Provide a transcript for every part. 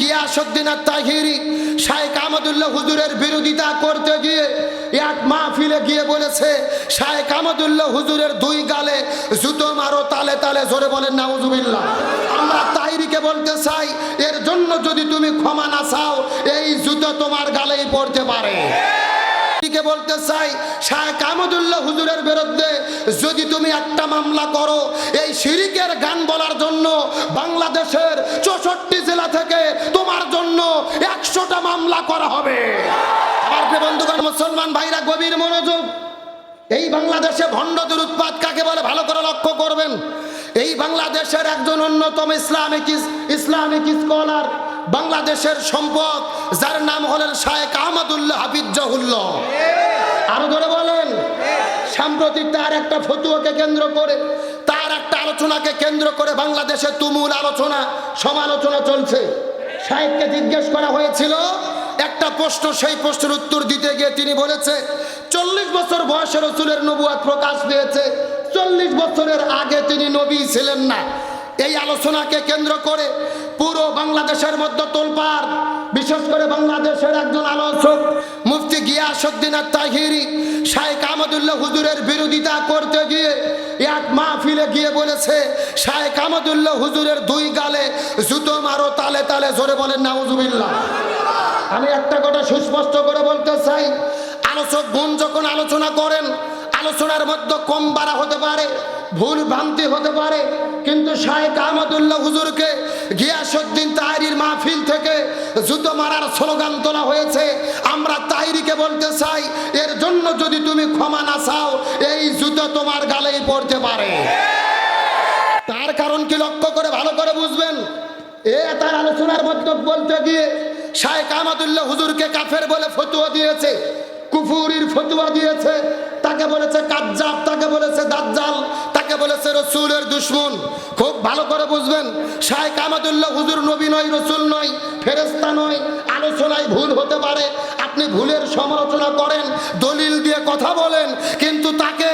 গিয়াসুদ্দিন আর তাহিরি শায়েক আহমদুল্লাহ হুজুরের বিরোধিতা করতে গিয়ে এক মাহফিলে গিয়ে বলেছে শায়েক আহমদুল্লাহ হুজুরের দুই গালে জুতো মারো, তালে তালে জোরে বলেন, নাউজুবিল্লাহ। আমরা তাহিরিকে বলতে চাই, এর জন্য যদি তুমি ক্ষমা না চাও, এই জুতো তোমার গালেই পড়তে পারে। কে বলতে চাই, শাহ কামদুল্লাহ হুজুরের বিরুদ্ধে যদি তুমি একটা মামলা করো, এই শিরিকের গান বলার জন্য বাংলাদেশের চৌষট্টি জেলা থেকে তোমার জন্য একশোটা মামলা করা হবে। বন্ধুগণ, মুসলমান ভাইরা, গভীর মনোযোগ। এই বাংলাদেশে ভণ্ডদের উৎপাদ কাকে বলে ভালো করে লক্ষ্য করবেন। এই বাংলাদেশের একজন অন্যতম ইসলামিক ইস- ইসলামিক স্কলার বাংলাদেশের সম্পদ, যার নাম হলেন শায়েক আহমদুল্লাহ হাফিজাহুল্লাহ আরও ধরে বলেন, সাম্প্রতিক তার একটা ফতুয়াকে কেন্দ্র করে, তার একটা আলোচনাকে কেন্দ্র করে বাংলাদেশে তুমুল আলোচনা, সমালোচনা চলছে। সাহেবকে জিজ্ঞেস করা হয়েছিল, একটা প্রশ্ন, সেই প্রশ্নের উত্তর দিতে গিয়ে তিনি বলেছে, চল্লিশ বছর বয়সে রসুলের নবুয়াত প্রকাশ পেয়েছে, চল্লিশ বছরের আগে তিনি নবী ছিলেন না। এই আলোচনাকে কেন্দ্র করে পুরো বাংলাদেশের মধ্যে তোলপাড়, বিশেষ করে বাংলাদেশের একজন আলোচক, মুফতি গিয়াসুদ্দিন তাহিরি শায়েক আহমদুল্লাহ হুজুরের বিরোধিতা করতে গিয়ে এক মাহফিলে গিয়ে বলেছে, শায়েক আহমদুল্লাহ হুজুরের দুই গালে জুতো মারো, তালে তালে জোরে বলেন, নাউজুবিল্লাহ। আমি একটা কথা সুস্পষ্ট করে বলতে চাই, আলোচক বোন যখন আলোচনা করেন, আলোচনার মধ্যে কম বাড়া হতে পারে ভুল ভ্রান্তি হতে পারে, কিন্তু শাহেক আহমদুল্লাহ হুজুরকে গিয়াসুদ্দিন তাহিরির মাহফিল থেকে জুতো মারার স্লোগান তোলা হয়েছে। আমরা তাহিরিকে বলতে চাই, এর জন্য যদি তুমি ক্ষমা না চাও, এই জুতো তোমার গালেই পড়তে পারে। তার কারণ কি লক্ষ্য করে ভালো করে বুঝবেন? এ তার আলোচনার মধ্যে বলতে গিয়ে শায়েক আহমদুল্লাহ হুজুরকে কাফের বলে ফতুয়া দিয়েছে, কুফুরির ফতুয়া দিয়েছে, তাকে বলেছে কাজ্জাব, তাকে বলেছে দাজ্জাল তাকে বলেছে, রসুলের দুশ্মন। খুব ভালো করে বুঝবেন শায়েক আহমদুল্লাহ হুজুর নবী নয়, রসুল নয় ফেরেস্তা নয়, আলোচনায় ভুল হতে পারে। আপনি ভুলের সমালোচনা করেন, দলিল দিয়ে কথা বলেন, কিন্তু তাকে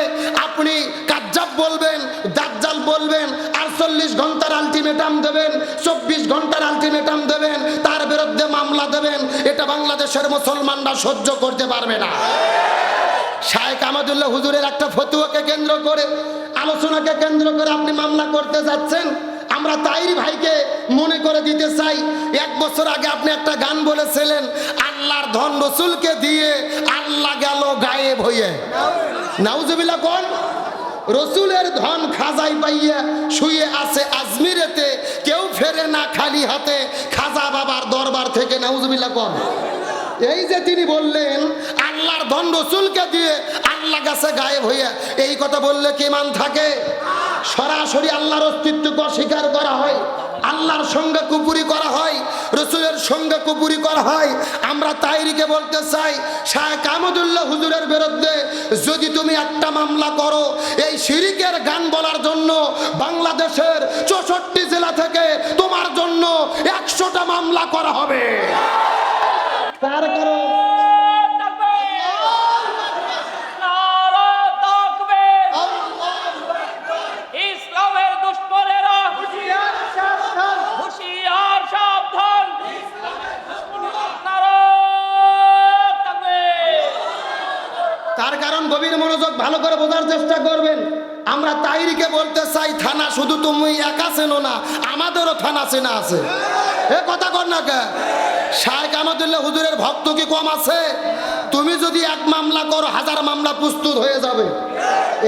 আপনি কাজ্জাব বলবেন, দাজ্জাল বলবেন, আটচল্লিশ ঘণ্টার আলটিমেটাম দেবেন, চব্বিশ ঘণ্টার আলটিমেটাম দেবেন, তার বিরুদ্ধে মামলা দেবেন, এটা বাংলাদেশের মুসলমানরা সহ্য করতে পারবে না। শায়েক আহমদুল্লাহ হুজুরের একটা ফতুয়াকে কেন্দ্র করে আলোচনাকে কেন্দ্র করে আপনি মামলা করতে যাচ্ছেন, আমরা তাইর ভাইকে মনে করে দিতে চাই, এক বছর আগে আপনি একটা গান বলেছিলেন, আল্লাহর ধন রসুলকে দিয়ে আল্লাহ গেল গায়েব হয়ে নাউজুবিল্লাহ কোন? রসুলের ধন খাজাই পাইয়া শুয়ে আছে আজমিরেতে, কেউ ফেরে না খালি হাতে, খাজা বাবার দরবার থেকে, নাউজুবিল্লাহ কোন? এই যে তিনি বললেন, আল্লাহর ধন রসুলকে দিয়ে আল্লাহ গাছে গায়েব হইয়া, এই কথা বললে কি মান থাকে? সরাসরি আল্লাহর অস্তিত্বকে অস্বীকার করা হয়, আল্লাহর সঙ্গে কুপুরি করা হয়, রসুলের সঙ্গে কুপুরি করা হয়। আমরা তাইরিকে বলতে চাই শাহ কামদুল্লাহ হুজুরের বিরুদ্ধে যদি তুমি একটা মামলা করো, এই শিরিকের গান বলার জন্য বাংলাদেশের চৌষট্টি জেলা থেকে তোমার জন্য একশোটা মামলা করা হবে। তার কারণ। তার কারণ গভীর মনোযোগ ভালো করে বোঝার চেষ্টা করবেন। আমরা তাইরিকে বলতে চাই থানা শুধু তুমি একা চেনো না আমাদেরও থানা চেনা আছে। এ কথা কর না কে? শাহেক আহমদুল্লাহ হুজুরের ভক্ত কি কম আছে? তুমি যদি এক মামলা করো, হাজার মামলা প্রস্তুত হয়ে যাবে।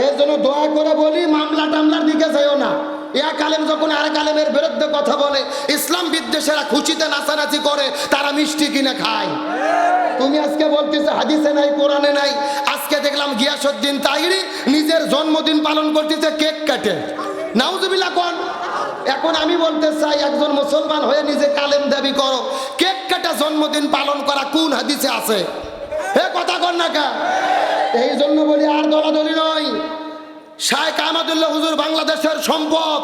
এর জন্য দয়া করে বলি, মামলা টামলার দিকে যাইও না। এক আলেম যখন আরেক আলেমের বিরুদ্ধে কথা বলে, ইসলাম বিদ্বেষেরা খুশিতে নাচানাচি করে, তারা মিষ্টি কিনে খায়। তুমি আজকে বলতেছো, হাদিসে নাই, কোরআনে নাই। আজকে দেখলাম গিয়াসুদ্দিন তাহিরি নিজের জন্মদিন পালন করতেছে কেক কাটে। নাউজুবিল্লাহ কোন? এখন আমি বলতে চাই, একজন মুসলমান হয়ে নিজে কালেম দাবি করো। কেক কাটা জন্মদিন পালন করা কোন হাদিসে আছে? হে কথা কর না কা এই জন্য বলি আর দলাদলি নয়। শায়েক আহমদুল্লাহ হুজুর বাংলাদেশের সম্পদ।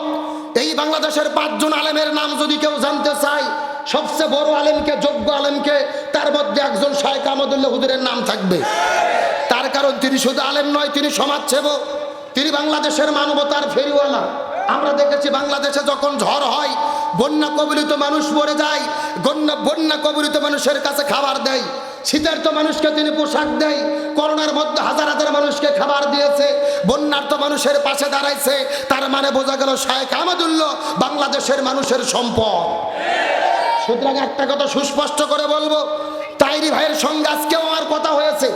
এই বাংলাদেশের পাঁচজন আলেমের নাম যদি কেউ জানতে চায়, সবচেয়ে বড় আলেমকে, যোগ্য আলেমকে, তার মধ্যে একজন শায়েক আহমদুল্লাহ হুজুরের নাম থাকবে। তার কারণ তিনি শুধু আলেম নয়, তিনি সমাজসেবক। তিনি বাংলাদেশের মানবতার ফেরিওয়ালা। আমরা দেখেছি বাংলাদেশে যখন ঝড় হয়, বন্যা কবলিত মানুষ মরে যায়, বন্যা বন্যা কবলিত মানুষের কাছে খাবার দেয় শীতের তো মানুষকে তিনি পোশাক দেয়, করোনার মধ্যে হাজার হাজার মানুষকে খাবার দিয়েছে বন্যার তো মানুষের পাশে দাঁড়াইছে, তার মানে বোঝা গেল শায়েক আহমদুল্লাহ বাংলাদেশের মানুষের সম্পদ। সুতরাং একটা কথা সুস্পষ্ট করে বলব, তাইরি ভাইয়ের সঙ্গে আজকেও আমার কথা হয়েছে,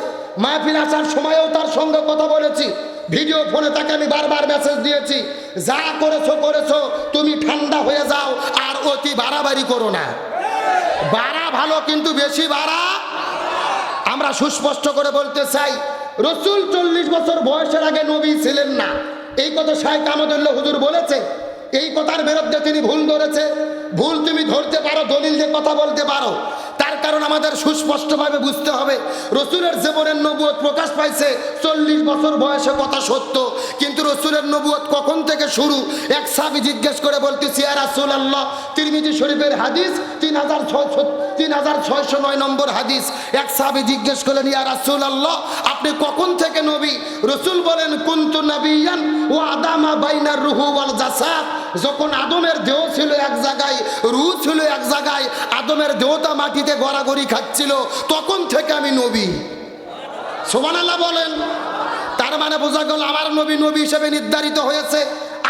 মাহফিল আসার সময়ও তার সঙ্গে কথা বলেছি। ভিডিও ফোনে তাকে আমি বারবার মেসেজ দিয়েছি, যা করেছ করেছ, তুমি ঠান্ডা হয়ে যাও, আর অতি বাড়াবাড়ি করো না। বাড়া ভালো, কিন্তু বেশি বাড়া আমরা সুস্পষ্ট করে বলতে চাই, রসুল চল্লিশ বছর বয়সের আগে নবী ছিলেন না। এই কথা শাহেখ আহমদুল্লাহ হুজুর বলেছে, এই কথার বিরুদ্ধে তিনি ভুল ধরেছে। ভুল তুমি ধরতে পারো, দলিল দিয়ে কথা বলতে পারো। কারণ আমাদের সুস্পষ্টভাবে বুঝতে হবে, রসুলের জীবনের নবুয়ত প্রকাশ পাইছে চল্লিশ বছর বয়সে কথা সত্য, কিন্তু রসুলের নবুয়ত কখন থেকে শুরু? এক সাবি জিজ্ঞেস করে বলতেছি আর রাসুল আল্লাহ তিরমিজি শরীফের হাদিস তিন হাজার ছয়শো তিন হাজার ছয়শো নয় নম্বর হাদিস। এক সাহাবি জিজ্ঞেস করলেন, ইয়া রাসুল আল্লাহ আপনি কখন থেকে নবী? রসুল বলেন, কুন্তু নবিয়ান ও আদামা বাইনার রুহু ওয়াল জাসাদ। যখন আদমের দেহ ছিল এক জায়গায়, রুহ ছিল এক জায়গায়, আদমের দেহটা মাটিতে গড়াগড়ি খাচ্ছিল, তখন থেকে আমি নবী। সোমানাল্লাহ বলেন। তার মানে বোঝা গেল, আমার নবী নবী হিসেবে নির্ধারিত হয়েছে।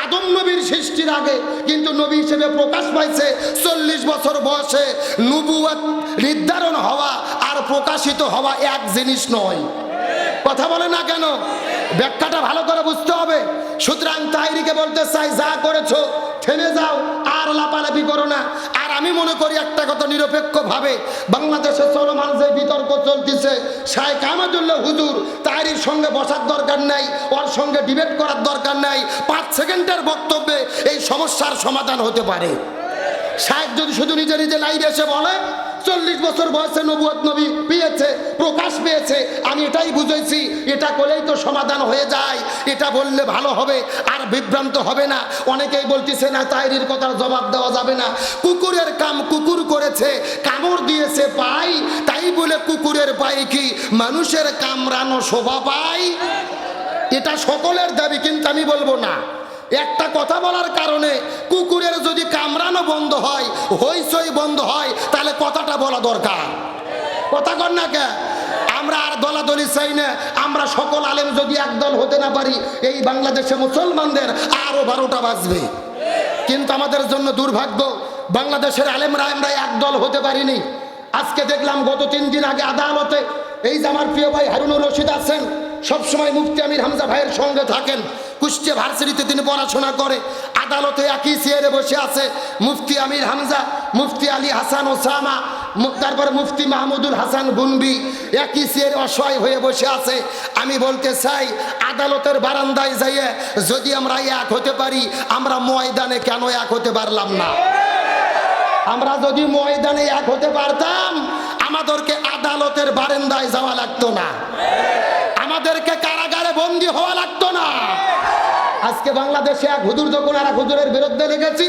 আদম নবীর সৃষ্টির আগে কিন্তু নবী হিসেবে প্রকাশ পাইছে চল্লিশ বছর বয়সে নবুয়াত নির্ধারণ হওয়া আর প্রকাশিত হওয়া এক জিনিস নয়। কথা বলে না কেন? ব্যাখ্যাটা ভালো করে বুঝতে হবে। সুতরাং তাইরিকে বলতে চাই, যা করেছ থেমে যাও, আর লাপালাপি করো না। আর আমি মনে করি একটা কথা নিরপেক্ষ ভাবে বাংলাদেশে চলমান যে বিতর্ক চলতেছে শাহেখ আহমদুল্লাহ হুজুর তারই সঙ্গে বসার দরকার নাই, ওর সঙ্গে ডিবেট করার দরকার নাই, পাঁচ সেকেন্ডের বক্তব্যে এই সমস্যার সমাধান হতে পারে। শাহেখ যদি শুধু নিজে নিজে লাইভে এসে বলে চল্লিশ বছর বয়সে নবুয়ত নবী পেয়েছে, প্রকাশ পেয়েছে। আমি এটাই বুঝেছি, এটা করলেই তো সমাধান হয়ে যায়। এটা বললে ভালো হবে, আর বিভ্রান্ত হবে না। অনেকেই বলতেছে, না, তাইরির কথার জবাব দেওয়া যাবে না। কুকুরের কাম কুকুর করেছে, কামড় দিয়েছে পাই তাই বলে কুকুরের পায়ে কি? মানুষের কামড়ানো শোভা পায়? এটা সকলের দাবি, কিন্তু আমি বলব না। একটা কথা বলার কারণে কুকুরের যদি কামড়ানো বন্ধ হয়, হইচই বন্ধ হয়, তাহলে কথাটা বলা দরকার। কথা কর না কে? আমরা আর দলাদলি চাই না। আমরা সকল আলেম যদি একদল হতে না পারি, এই বাংলাদেশে মুসলমানদের আরও বারোটা বাজবে। কিন্তু আমাদের জন্য দুর্ভাগ্য, বাংলাদেশের আলেমরা আমরা একদল হতে পারিনি। আজকে দেখলাম গত তিন দিন আগে আদালতে, এই যে আমার প্রিয় ভাই হারুনুর রশিদ আছেন, সবসময় মুফতি আমির হামজা ভাইয়ের সঙ্গে থাকেন। কুষ্টিয়া ভার্সিটিতে তিনি পড়াশোনা করে। আদালতে একই চেয়ারে বসে আছে মুফতি আমির হামজা, মুফতি আলী হাসান ওসামা তারপরে মুফতি মাহমুদুল হাসান গুনবি একই চেয়ারে অসহায় হয়ে বসে আছে। আমি বলতে চাই, আদালতের বারান্দায় যাইয়ে যদি আমরা এক হতে পারি, আমরা ময়দানে কেন এক হতে পারলাম না? আমরা যদি ময়দানে এক হতে পারতাম, আমাদেরকে আদালতের বারান্দায় যাওয়া লাগতো না। আমাদেরকে কারাগারে বন্দি হওয়া লাগতো আজকে বাংলাদেশে এক হুজুর যখন আর এক হুজুরের বিরুদ্ধে লেগেছি,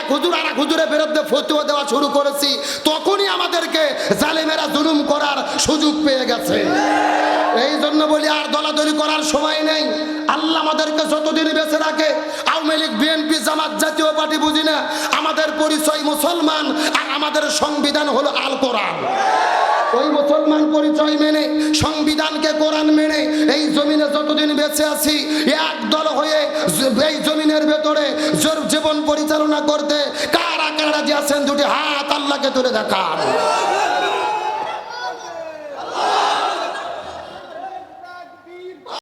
এক হুজুর আর এক হুজুরের বিরুদ্ধে ফতুয়া দেওয়া শুরু করেছি, তখনই আমাদেরকে জালেমেরা জুলুম করার সুযোগ পেয়ে গেছে। এই জন্য বলি, আর দলাদলি করার সময় নেই। আল্লাহ আমাদেরকে যতদিন বেঁচে রাখে, আওয়ামী লীগ, বিএনপি, জামাত জাতীয় পার্টি বুঝি না, আমাদের পরিচয় মুসলমান, আর আমাদের সংবিধান হলো আল কোরআন। ওই মুসলমান পরিচয় মেনে সংবিধানকে কোরআন মেনে এই জমিনে যতদিন বেঁচে আছি, এক দল হয়ে এই জমিনের ভেতরে জীবন পরিচালনা করতে কারা কারা যে আছেন দুটি হাত আল্লাহকে তুলে দেখান।